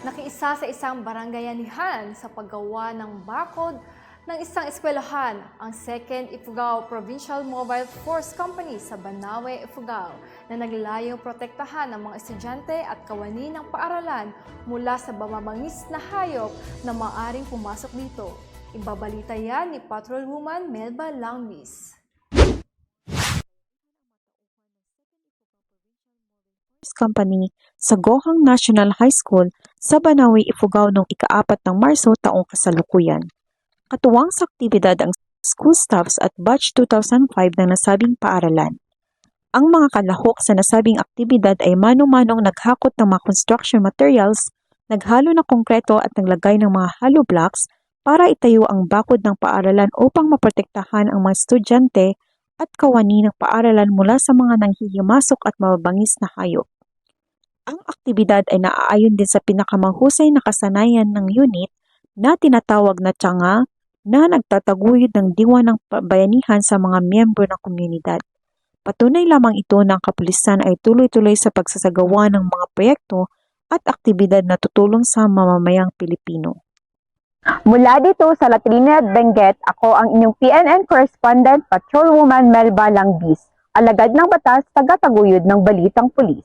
nakiisa sa isang barangayanihan sa paggawa ng bakod ng isang eskwelahan, ang 2nd Ifugao Provincial Mobile Force Company sa Banawe, Ifugao, na naglayong protektahan ang mga estudyante at kawani ng paaralan mula sa bamabangis na hayop na maaring pumasok dito. Ibabalita yan ni Patrolwoman Melba Langbis. Company sa Gohang National High School sa Banawi, Ifugao noong ikaapat ng Marso taong kasalukuyan. Katuwang sa aktibidad ang school staffs at batch 2005 ng nasabing paaralan. Ang mga kalahok sa nasabing aktibidad ay mano-manong naghakot ng mga construction materials, naghalo ng konkreto at naglagay ng mga hollow blocks para itayo ang bakod ng paaralan upang maprotektahan ang mga estudyante at kawani ng paaralan mula sa mga nanghihimasok at mababangis na hayop. Ang aktibidad ay naaayon din sa pinakamahusay na kasanayan ng unit na tinatawag na tiyanga na nagtataguyod ng diwa ng bayanihan sa mga miyembro ng komunidad. Patunay lamang ito ng kapulisan ay tuloy-tuloy sa pagsasagawa ng mga proyekto at aktibidad na tutulong sa mamamayang Pilipino. Mula dito sa Latrina at Benguet, ako ang inyong PNN correspondent Patrolwoman Melba Langbis, alagad ng batas, tagataguyod ng Balitang Pulis.